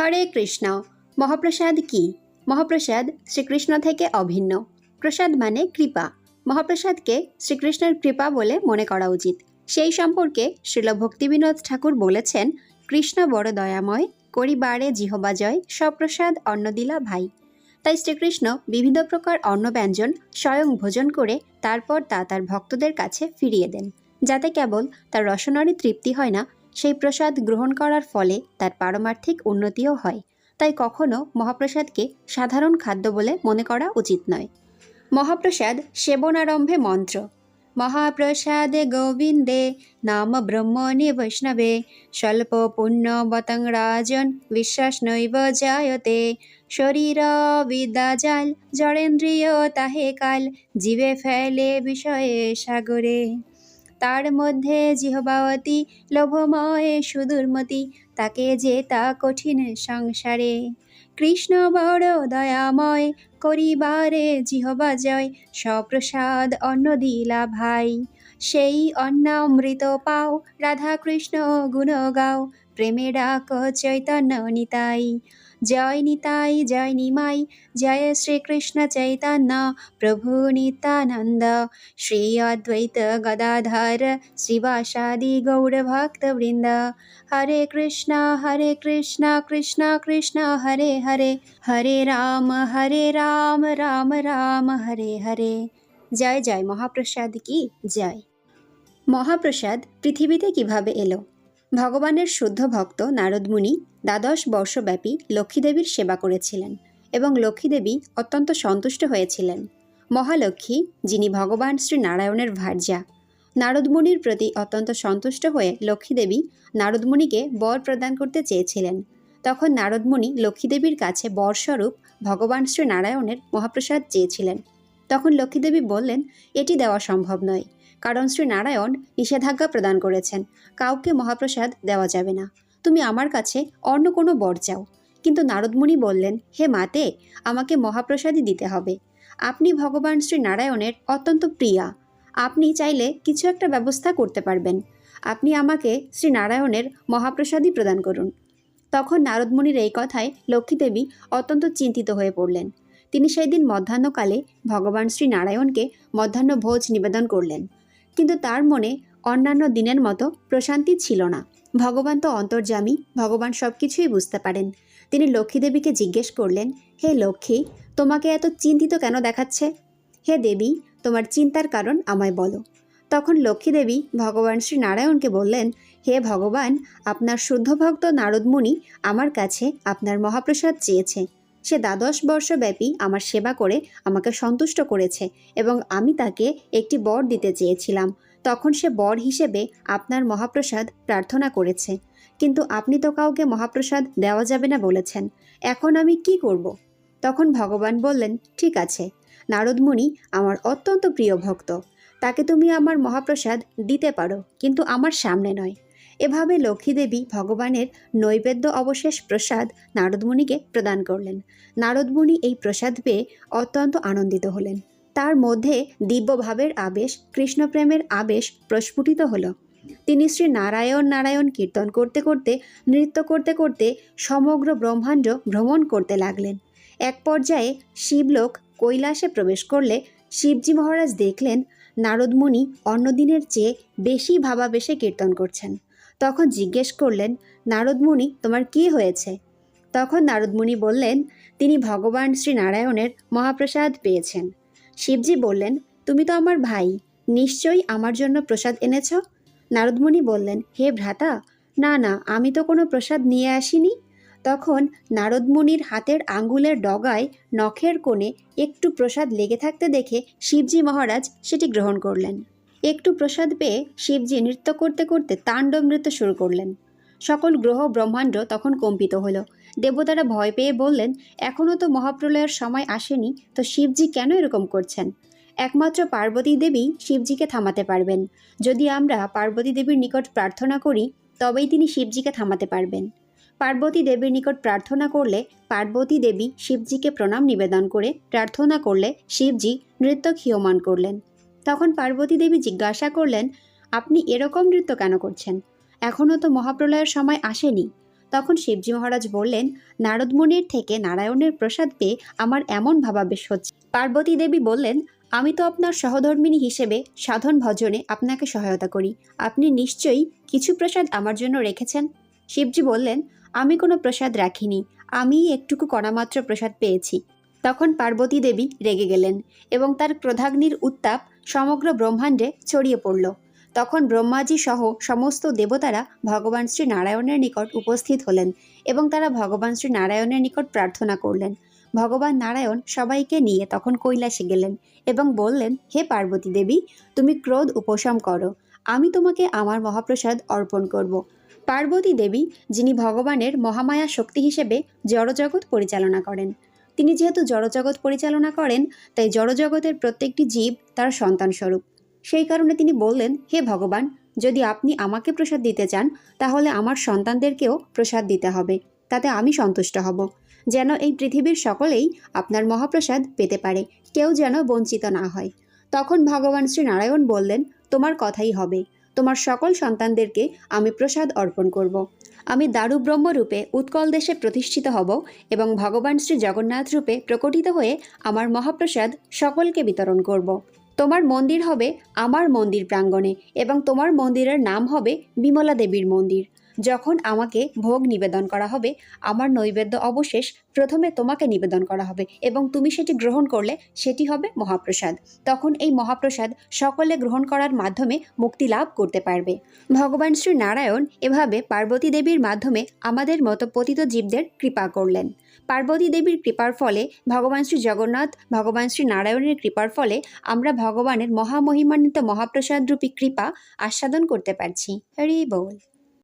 হরে কৃষ্ণ। মহাপ্রসাদ কি? মহাপ্রসাদ শ্রীকৃষ্ণ থেকে অভিন্ন। প্রসাদ মানে কৃপা। মহাপ্রসাদকে শ্রীকৃষ্ণের কৃপা বলে মনে করা উচিত। সেই সম্পর্কে শ্রীল ভক্তিবিনোদ ঠাকুর বলেছেন, কৃষ্ণ বড় দয়াময় করিবারে জিহবা জয়, সপ্রসাদ অন্নদিলা ভাই। তাই শ্রীকৃষ্ণ বিভিন্ন প্রকার অন্ন ব্যঞ্জন স্বয়ং ভোজন করে তারপর তা তার ভক্তদের কাছে ফিরিয়ে দেন। যাতে কেবল তার রসনারী তৃপ্তি হয় না সেই প্রসাদ গ্রহণ করার ফলে তার পারমার্থিক উন্নতিও হয়। তাই কখনও মহাপ্রসাদকে সাধারণ খাদ্য বলে মনে করা উচিত নয়। মহাপ্রসাদ সেবনারম্ভে মন্ত্র। মহাপ্রসাদে গোবিন্দে নাম ব্রহ্মণে বৈষ্ণবে। স্বল্প পুণ্য বতং রাজন বিশ্বাস নৈব জায়তে। শরীর বিদ্যা জাল, জড়েন্দ্রিয় তাহে কাল। জীবে ফেলে বিষয়ে সাগরে। তার মধ্যে জিহবাবতী লোভময়ে, সুদূরমতি, তাকে যে তা কঠিন সংসারে। কৃষ্ণ বড় দয়াময়, করিবারে জিহবা জয় সপ্রসাদ অন্ন দিলা ভাই। সেই অন্নামৃত পাও রাধা কৃষ্ণ গুণ গাও, প্রেমে ডাক চৈতন্য নিতাই। জয় নিতাই জয় নিমাই জয় শ্রীকৃষ্ণ চৈতন্য, প্রভু নিত্যানন্দ। শ্রী অদ্বৈত গদাধর শ্রীবাসাদি গৌরভক্তবৃন্দ হরে কৃষ্ণ হরে কৃষ্ণ কৃষ্ণ কৃষ্ণ, হরে হরে। হরে রাম হরে রাম রাম রাম, হরে হরে। জয় জয় মহাপ্রসাদ কি? জয়। মহাপ্রসাদ পৃথিবীতে কীভাবে এলো? ভগবানের শুদ্ধ ভক্ত নারদমুনি দ্বাদশ বর্ষব্যাপী লক্ষ্মীদেবীর সেবা করেছিলেন এবং লক্ষ্মীদেবী অত্যন্ত সন্তুষ্ট হয়েছিলেন। মহালক্ষ্মী, যিনি ভগবান শ্রী নারায়ণের ভার্যা, নারদমণির প্রতি অত্যন্ত সন্তুষ্ট হয়ে লক্ষ্মীদেবী নারদমুনিকে বর প্রদান করতে চেয়েছিলেন। তখন নারদমুনি লক্ষ্মীদেবীর কাছে বরস্বরূপ ভগবান শ্রী নারায়ণের মহাপ্রসাদ চেয়েছিলেন। তখন লক্ষ্মীদেবী বললেন, এটি দেওয়া সম্ভব নয়, কারণ শ্রী নারায়ণ নিষেধাজ্ঞা প্রদান করেছেন, কাউকে মহাপ্রসাদ দেওয়া যাবে না। তুমি আমার কাছে অন্য কোনো বর চাও। কিন্তু নারদমুনি বললেন, হে মাতে, আমাকে মহাপ্রসাদই দিতে হবে। আপনি ভগবান শ্রী নারায়ণের অত্যন্ত প্রিয়া। আপনি চাইলে কিছু একটা ব্যবস্থা করতে পারবেন। আপনি আমাকে শ্রী নারায়ণের মহাপ্রসাদই প্রদান করুন। তখন নারদমুনির এই কথায় লক্ষ্মীদেবী অত্যন্ত চিন্তিত হয়ে পড়লেন। তিনি সেই দিন মধ্যাহ্নকালে ভগবান শ্রী নারায়ণকে মধ্যাহ্ন ভোজ নিবেদন করলেন। কিন্তু তার মনে অন্যান্য দিনের মতো প্রশান্তি ছিল না। ভগবান তো অন্তর্যামী, ভগবান সব কিছুই বুঝতে পারেন। তিনি লক্ষ্মীদেবীকে জিজ্ঞেস করলেন, হে লক্ষ্মী, তোমাকে এত চিন্তিত কেন দেখাচ্ছে? হে দেবী, তোমার চিন্তার কারণ আমায় বলো। তখন লক্ষ্মীদেবী ভগবান শ্রী নারায়ণকে বললেন, হে ভগবান, আপনার শুদ্ধ ভক্ত নারদমুনি আমার কাছে আপনার মহাপ্রসাদ চেয়েছে। সে দ্বাদশ বর্ষব্যাপী আমার সেবা করে আমাকে সন্তুষ্ট করেছে এবং আমি তাকে একটি বর দিতে চেয়েছিলাম। তখন সে বর হিসেবে আপনার মহাপ্রসাদ প্রার্থনা করেছে। কিন্তু আপনি তো কাউকে মহাপ্রসাদ দেওয়া যাবে না বলেছেন। এখন আমি কি করব? তখন ভগবান বললেন, ঠিক আছে। নারদমণি আমার অত্যন্ত প্রিয় ভক্ত। তাকে তুমি আমার মহাপ্রসাদ দিতে পারো, কিন্তু আমার সামনে নয়। এভাবে লক্ষ্মীদেবী ভগবানের নৈবেদ্য অবশেষ প্রসাদ নারদমুনিকে প্রদান করলেন। নারদমণি এই প্রসাদ পেয়ে অত্যন্ত আনন্দিত হলেন। তার মধ্যে দিব্যভাবের আবেশ, কৃষ্ণপ্রেমের আবেশ প্রস্ফুটিত হলো। তিনি শ্রী নারায়ণ নারায়ণ কীর্তন করতে করতে, নৃত্য করতে করতে সমগ্র ব্রহ্মাণ্ড ভ্রমণ করতে লাগলেন। এক পর্যায়ে শিবলোক কৈলাসে প্রবেশ করলে শিবজি মহারাজ দেখলেন নারদমুনি অন্যদিনের চেয়ে বেশি ভাবাবেশে কীর্তন করছেন। তখন জিজ্ঞেস করলেন নারদমুনি তোমার কি হয়েছে? তখন নারদমুনি বললেন, তিনি ভগবান শ্রী নারায়ণের মহাপ্রসাদ পেয়েছেন। শিবজি বললেন, তুমি তো আমার ভাই, নিশ্চয়ই আমার জন্য প্রসাদ এনেছ? নারদমণি বললেন, হে ভ্রাতা, না না, আমি তো কোনো প্রসাদ নিয়ে আসিনি। তখন নারদমুনির হাতের আঙ্গুলের ডগায় নখের কোণে একটু প্রসাদ লেগে থাকতে দেখে শিবজি মহারাজ সেটি গ্রহণ করলেন। একটু প্রসাদ পেয়ে শিবজি নৃত্য করতে করতে তাণ্ডব নৃত্য শুরু করলেন। সকল গ্রহ ব্রহ্মাণ্ড তখন কম্পিত হলো। দেবতারা ভয় পেয়ে বললেন এখনও তো মহাপ্রলয়ের সময় আসেনি, তো শিবজি কেন এরকম করছেন? একমাত্র পার্বতী দেবী শিবজিকে থামাতে পারবেন। যদি আমরা পার্বতী দেবীর নিকট প্রার্থনা করি, তবেই তিনি শিবজিকে থামাতে পারবেন। পার্বতী দেবীর নিকট প্রার্থনা করলে পার্বতী দেবী শিবজিকে প্রণাম নিবেদন করে প্রার্থনা করলে শিবজি নৃত্য ক্ষীয়মান করলেন। তখন পার্বতী দেবী জিজ্ঞাসা করলেন, আপনি এরকম নৃত্য কেন করছেন? এখনও তো মহাপ্রলয়ের সময় আসেনি তখন শিবজি মহারাজ বললেন নারদমুনির থেকে নারায়ণের প্রসাদ পেয়ে আমার এমন ভাবাবেশ হচ্ছে। পার্বতী দেবী বললেন, আমি তো আপনার সহধর্মিণী হিসেবে সাধন ভজনে আপনাকে সহায়তা করি। আপনি নিশ্চয়ই কিছু প্রসাদ আমার জন্য রেখেছেন? শিবজি বললেন, আমি কোনো প্রসাদ রাখিনি। আমি একটুকু কণামাত্র প্রসাদ পেয়েছি। তখন পার্বতী দেবী রেগে গেলেন এবং তার ক্রোধাগ্নির উত্তাপ সমগ্র ব্রহ্মাণ্ডে ছড়িয়ে পড়ল। তখন ব্রহ্মাজি সহ সমস্ত দেবতারা ভগবান শ্রী নারায়ণের নিকট উপস্থিত হলেন এবং তারা ভগবান শ্রী নারায়ণের নিকট প্রার্থনা করলেন। ভগবান নারায়ণ সবাইকে নিয়ে তখন কৈলাসে গেলেন এবং বললেন, হে পার্বতী দেবী, তুমি ক্রোধ উপশম করো। আমি তোমাকে আমার মহাপ্রসাদ অর্পণ করব। পার্বতী দেবী, যিনি ভগবানের মহামায়া শক্তি হিসেবে জড়জগৎ পরিচালনা করেন, তিনি যেহেতু জড়জগৎ পরিচালনা করেন, তাই জড়জগতের প্রত্যেকটি জীব তার সন্তান স্বরূপ সেই কারণে তিনি বললেন, হে ভগবান, যদি আপনি আমাকে প্রসাদ দিতে চান, তাহলে আমার সন্তানদেরকেও প্রসাদ দিতে হবে। তাতে আমি সন্তুষ্ট হব। যেন এই পৃথিবীর সকলেই আপনার মহাপ্রসাদ পেতে পারে, কেউ যেন বঞ্চিত না হয়। তখন ভগবান শ্রী নারায়ণ বললেন, তোমার কথাই হবে। তোমার সকল সন্তানদেরকে আমি প্রসাদ অর্পণ করব। আমি দারু ব্রহ্ম রূপে উৎকল দেশে প্রতিষ্ঠিত হব এবং ভগবান শ্রী জগন্নাথ রূপে প্রকটিত হয়ে আমার মহাপ্রসাদ সকলকে বিতরণ করব। তোমার মন্দির হবে আমার মন্দির প্রাঙ্গণে এবং তোমার মন্দিরের নাম হবে বিমলা দেবীর মন্দির। যখন আমাকে ভোগ নিবেদন করা হবে, আমার নৈবেদ্য অবশেষ প্রথমে তোমাকে নিবেদন করা হবে এবং তুমি সেটি গ্রহণ করলে সেটি হবে মহাপ্রসাদ। তখন এই মহাপ্রসাদ সকলে গ্রহণ করার মাধ্যমে মুক্তি লাভ করতে পারবে। ভগবান শ্রী নারায়ণ এভাবে পার্বতী দেবীর মাধ্যমে আমাদের মতো পতিত জীবদের কৃপা করলেন। পার্বতী দেবীর কৃপার ফলে, ভগবান শ্রী জগন্নাথ, ভগবান শ্রী নারায়ণের কৃপার ফলে আমরা ভগবানের মহামহিমান্বিত মহাপ্রসাদ রূপী কৃপা আস্বাদন করতে পারছি। হরি বল।